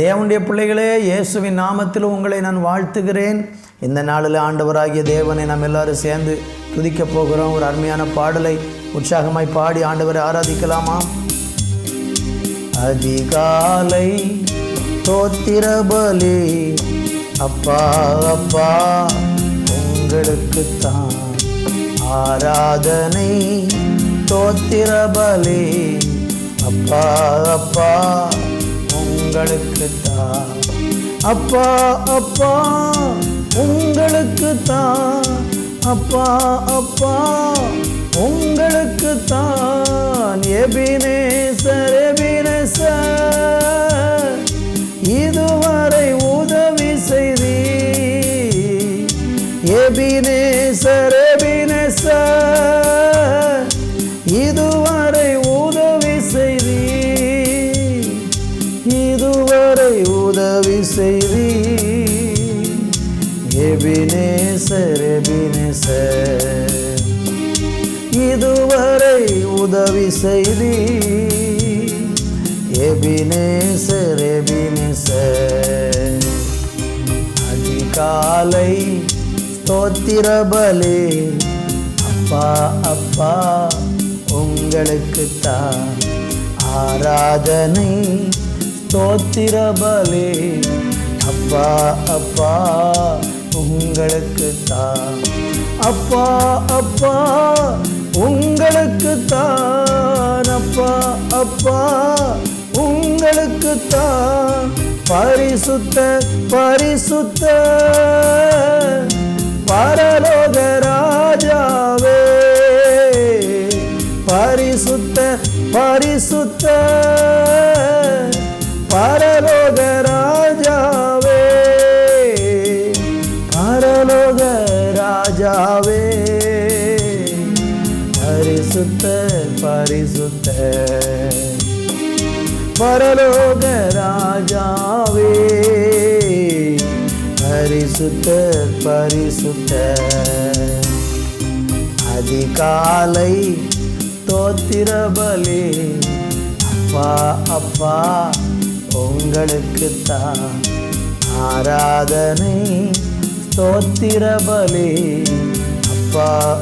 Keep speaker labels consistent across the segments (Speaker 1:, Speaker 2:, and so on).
Speaker 1: தேவனுடைய பிள்ளைகளே இயேசுவின் நாமத்தில் உங்களை நான் வாழ்த்துகிறேன். இந்த நாளில் ஆண்டவராகிய தேவனை நாம் எல்லாரும் சேர்ந்து துதிக்க போகிறோம். ஒரு அருமையான பாடலை உற்சாகமாய் பாடி ஆண்டவரை ஆராதிக்கலாமா அதிகாலை தோத்திர பலி அப்பா அப்பா உங்களுக்குத்தான் ஆராதனை. தோத்திர பலி அப்பா அப்பா உங்களுக்குத்தான். அப்பா அப்பா உங்களுக்குத்தான். அப்பா அப்பா உங்களுக்குத்தான். எபினேசர் எபினேசர் இதுவரை உதவி செய்தி எபினேசர் எபினேசர் இதுவரை எபினேசர் இதுவரை உதவி செய்தி எபினேசர் எபினேசர் அதிகாலை தோத்திரபலே அப்பா அப்பா அப்பா உங்களுக்குத்தான் ஆராதனை தோத்திரபலே அப்பா அப்பா அப்பா உங்களுக்குத்தான் அப்பா அப்பா உங்களுக்குத்தான் அப்பா அப்பா உங்களுக்குத்தான் பரிசுத்த பரிசுத்த. பரலோக ராஜாவே. பரிசுத்த பரிசுத்த. பரிசுத்த பரிசுத்த. பரலோக ராஜாவே பரிசுத்த பரிசுத்த. அதிகாலை தோத்திர பலி அப்பா அப்பா உங்களுக்குத்தான். ஆராதனை ஸ்தோத்திர பலி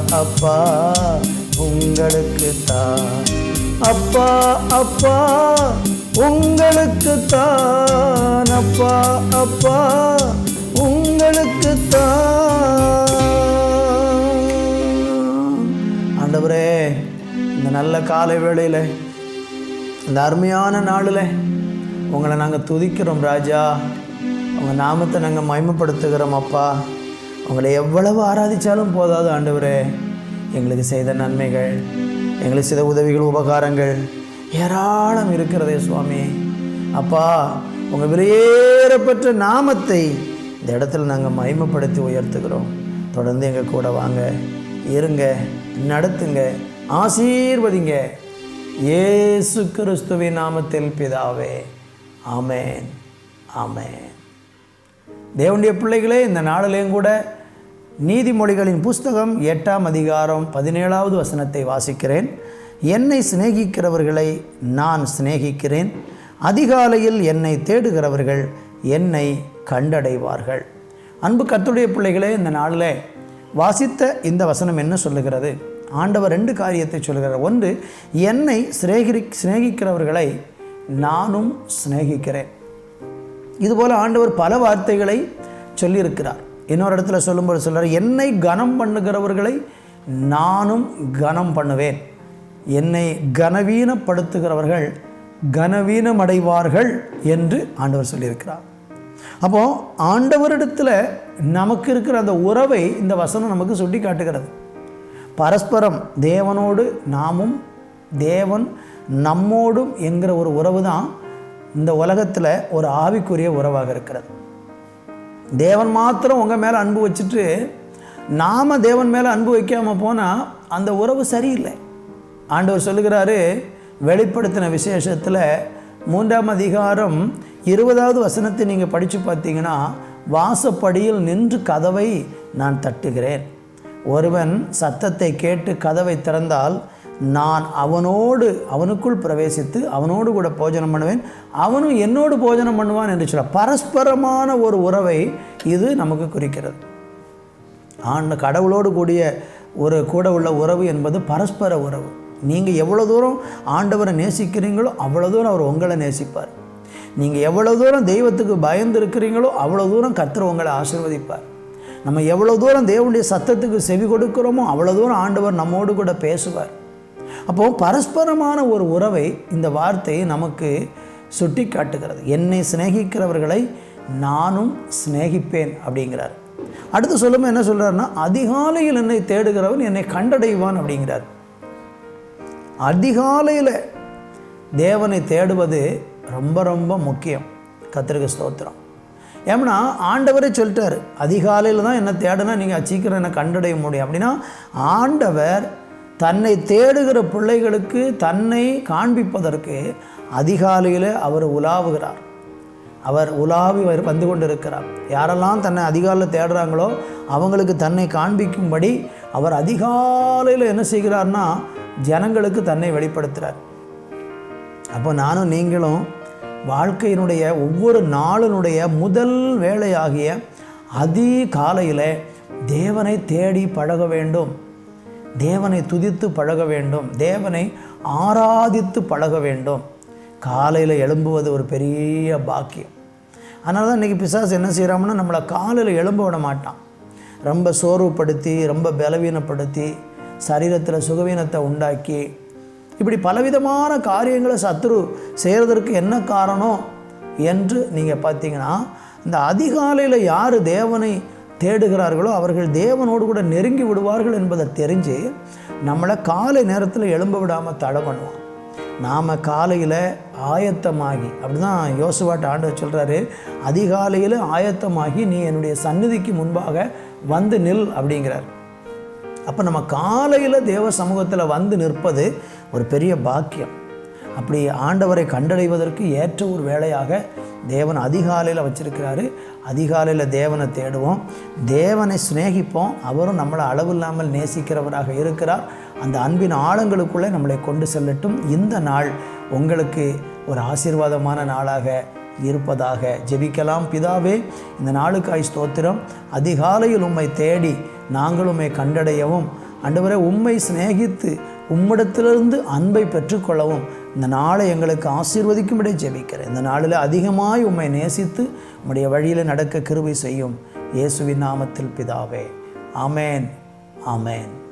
Speaker 1: அப்பா. அப்பா உங்களுக்குத்தான் அப்பா அப்பா உங்களுக்குத்தான் அப்பா அப்பா உங்களுக்குத்தான் ஆண்டவரே இந்த நல்ல காலை வேளையில் இந்த அருமையான நாளில் உங்களை நாங்கள் துதிக்கிறோம் ராஜா. உங்கள் நாமத்தை நாங்கள் மயமப்படுத்துகிறோம் அப்பா. உங்களை எவ்வளவு ஆராதித்தாலும் போதாது ஆண்டவரே. எங்களுக்கு செய்த நன்மைகள் எங்களுக்கு செய்த உதவிகள் உபகாரங்கள் ஏராளம் இருக்கிறதே சுவாமி. அப்பா உங்கள் விலையேறப்பட்ட நாமத்தை இந்த இடத்துல நாங்கள் மயமப்படுத்தி உயர்த்துகிறோம். தொடர்ந்து எங்கள் கூட வாங்க இருங்க நடத்துங்க ஆசீர்வதிங்க. ஏசு கிறிஸ்துவின் நாமத்தில் பிதாவே ஆமேன் ஆமேன். தேவனுடைய பிள்ளைகளே இந்த நாளிலேயும் கூட நீதிமொழிகளின் புஸ்தகம் எட்டாம் அதிகாரம் பதினேழாவது வசனத்தை வாசிக்கிறேன். என்னை சிநேகிக்கிறவர்களை நான் சிநேகிக்கிறேன். அதிகாலையில் என்னை தேடுகிறவர்கள் என்னை கண்டடைவார்கள். அன்பு கத்துடைய பிள்ளைகளே இந்த நாளில் வாசித்த இந்த வசனம் என்ன சொல்லுகிறது? ஆண்டவர் ரெண்டு காரியத்தை சொல்கிறார் ஒன்று என்னை சிநேகி சிநேகிக்கிறவர்களை நானும் சிநேகிக்கிறேன். இதுபோல் ஆண்டவர் பல வார்த்தைகளை சொல்லியிருக்கிறார். இன்னொரு இடத்துல சொல்லும்போது சொல்கிறார் என்னை கனம் பண்ணுகிறவர்களை நானும் கனம் பண்ணுவேன். என்னை கனவீனப்படுத்துகிறவர்கள் கனவீனமடைவார்கள் என்று ஆண்டவர் சொல்லியிருக்கிறார். அப்போது ஆண்டவரிடத்தில் நமக்கு இருக்கிற அந்த உறவை இந்த வசனம் நமக்கு சுட்டி காட்டுகிறது. பரஸ்பரம் தேவனோடு நாமும் தேவன் நம்மோடும் என்கிற ஒரு உறவு தான் இந்த உலகத்தில் ஒரு ஆவிக்குரிய உறவாக இருக்கிறது. தேவன் மாத்திரம் உங்கள் மேலே அன்பு வச்சுட்டு நாம் தேவன் மேலே அன்பு வைக்காமல் போனால் அந்த உறவு சரியில்லை. ஆண்டவர் சொல்லுகிறாரு வெளிப்படுத்தின விசேஷத்தில் மூன்றாம் அதிகாரம் இருபதாவது வசனத்தை நீங்கள் படித்து பார்த்தீங்கன்னா வாசப்படியில் நின்று கதவை நான் தட்டுகிறேன். ஒருவன் சத்தத்தை கேட்டு கதவை திறந்தால் நான் அவனோடு அவனுக்குள் பிரவேசித்து அவனோடு கூட போஜனம் பண்ணுவேன். அவனும் என்னோடு போஜனம் பண்ணுவான் என்று சொல்ல பரஸ்பரமான ஒரு உறவை இது நமக்கு குறிக்கிறது. ஆண்ட கடவுளோடு கூடிய ஒரு கூட உள்ள உறவு என்பது பரஸ்பர உறவு. நீங்கள் எவ்வளோ தூரம் ஆண்டவரை நேசிக்கிறீங்களோ அவ்வளோ தூரம் அவர் உங்களை நேசிப்பார். நீங்கள் எவ்வளோ தூரம் தெய்வத்துக்கு பயந்து இருக்கிறீங்களோ அவ்வளோ தூரம் கர்த்தர் உங்களை ஆசிர்வதிப்பார். நம்ம எவ்வளோ தூரம் தேவனுடைய சத்தத்துக்கு செவி கொடுக்கிறோமோ அவ்வளோ தூரம் ஆண்டவர் நம்மோடு கூட பேசுவார். அப்போது பரஸ்பரமான ஒரு உறவை இந்த வார்த்தை நமக்கு சுட்டி காட்டுகிறது என்னை சிநேகிக்கிறவர்களை நானும் சிநேகிப்பேன் அப்படிங்கிறார். அடுத்து சொல்லும்போது என்ன சொல்கிறாருன்னா அதிகாலையில் என்னை தேடுகிறவன் என்னை கண்டடைவான் அப்படிங்கிறார். அதிகாலையில் தேவனை தேடுவது ரொம்ப ரொம்ப முக்கியம். கத்திரிக்கை ஸ்தோத்திரம். ஏம்னா ஆண்டவரே சொல்லிட்டார் அதிகாலையில் தான் என்னை தேடுனா நீங்கள் சீக்கிரம் என்னை கண்டடைய முடியும். அப்படின்னா ஆண்டவர் தன்னை தேடுகிற பிள்ளைகளுக்கு தன்னை காண்பிப்பதற்கு அதிகாலையில் அவர் உலாவுகிறார். அவர் உலாவி வந்து கொண்டிருக்கிறார். யாரெல்லாம் தன்னை அதிகாலையில் தேடுறாங்களோ அவங்களுக்கு தன்னை காண்பிக்கும்படி அவர் அதிகாலையில் என்ன செய்கிறார்னா ஜனங்களுக்கு தன்னை வெளிப்படுத்துகிறார் அப்போ நானும் நீங்களும் வாழ்க்கையினுடைய ஒவ்வொரு நாளினுடைய முதல் வேலையாகிய அதிகாலையில் தேவனை தேடி பழக வேண்டும். தேவனை துதித்து பழக வேண்டும். தேவனை ஆராதித்து பழக வேண்டும். காலையில் எழும்புவது ஒரு பெரிய பாக்கியம். அதனால தான் இன்றைக்கி பிசாஸ் என்ன செய்கிறாங்கன்னா நம்மளை காலையில் எழும்ப விட மாட்டான். ரொம்ப சோர்வுப்படுத்தி ரொம்ப பலவீனப்படுத்தி சரீரத்தில் சுகவீனத்தை உண்டாக்கி இப்படி பலவிதமான காரியங்களை சத்ரு செய்கிறதற்கு என்ன காரணம்? என்று நீங்கள் பார்த்தீங்கன்னா இந்த அதிகாலையில் யார் தேவனை தேடுகிறார்களோ அவர்கள் தேவனோடு கூட நெருங்கி விடுவார்கள் என்பதை தெரிஞ்சு நம்மளை காலை நேரத்தில் எழும்ப விடாமல் தடை பண்ணுவான். நாம் காலையில் ஆயத்தமாகி அப்படி தான் யோசுவாட்ட ஆண்டவர் சொல்கிறாரு அதிகாலையில் ஆயத்தமாகி நீ என்னுடைய சந்நிதிக்கு முன்பாக வந்து நில் அப்படிங்கிறார். அப்போ நம்ம காலையில் தேவ சமூகத்தில் வந்து நிற்பது ஒரு பெரிய பாக்கியம். அப்படி ஆண்டவரை கண்டடைவதற்கு ஏற்ற ஒரு வேலையாக தேவன் அதிகாலையில் வச்சிருக்கிறாரு. அதிகாலையில் தேவனை தேடுவோம். தேவனை சிநேகிப்போம். அவரும் நம்மளை அளவில்லாமல் நேசிக்கிறவராக இருக்கிறார். அந்த அன்பின் ஆழங்களுக்குள்ளே நம்மளை கொண்டு செல்லட்டும். இந்த நாள் உங்களுக்கு ஒரு ஆசீர்வாதமான நாளாக இருப்பதாக ஜெபிக்கலாம். பிதாவே இந்த நாளுக்காய் ஸ்தோத்திரம். அதிகாலையில் உம்மை தேடி நாங்கள் உம்மை கண்டடையவும் ஆண்டவரே உம்மை சிநேகித்து உம்மிடத்திலிருந்து அன்பை பெற்றுக்கொள்ளவும் இந்த நாளை எங்களுக்கு ஆசீர்வதிக்கும்படி ஜெபிக்கிறேன். இந்த நாளில் அதிகமாய் உம்மை நேசித்து உம்முடைய வழியில் நடக்க கிருபை செய்யும் இயேசுவின் நாமத்தில் பிதாவே. ஆமேன். ஆமேன்.